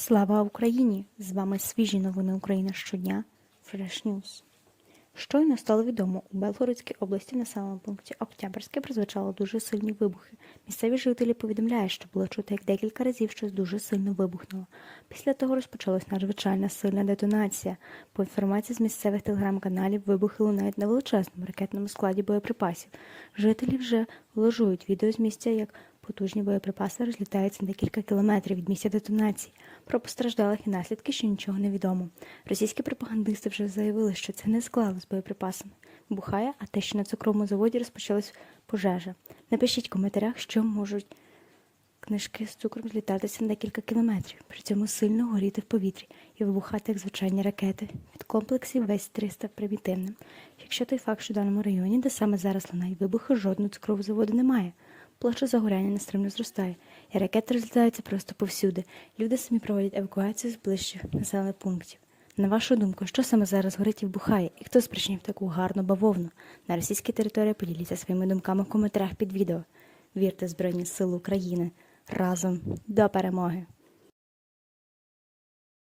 Слава Україні! З вами свіжі новини Україна щодня. Fresh News. Щойно стало відомо, у Белгородській області в населеному пункті Октябрьське прозвучало дуже сильні вибухи. Місцеві жителі повідомляють, що було чути, як декілька разів щось дуже сильно вибухнуло. Після того розпочалась надзвичайна сильна детонація. По інформації з місцевих телеграм-каналів, вибухи лунають на величезному ракетному складі боєприпасів. Жителі вже вложують відео з місця, як Потужні боєприпаси розлітаються на декілька кілометрів від місця детонації. Про постраждалих і наслідки ще нічого не відомо. Російські пропагандисти вже заявили, що це не склало з боєприпасами. Бухає, а те, що на цукровому заводі розпочалась пожежа. Напишіть в коментарях, що можуть книжки з цукром злітатися на декілька кілометрів, при цьому сильно горіти в повітрі і вибухати як звичайні ракети. Від комплексів весь 300 примітивним. Якщо той факт, що в даному районі, де саме зараз лунають вибухи, жодного цукрового заводу немає. Площа загоряння нестримно зростає, і ракети розлітаються просто повсюди. Люди самі проводять евакуацію з ближчих населених пунктів. На вашу думку, що саме зараз горить і вбухає, і хто спричинив таку гарну бавовну? На російській території поділіться своїми думками в коментарях під відео. Вірте Збройні Сили України. Разом до перемоги!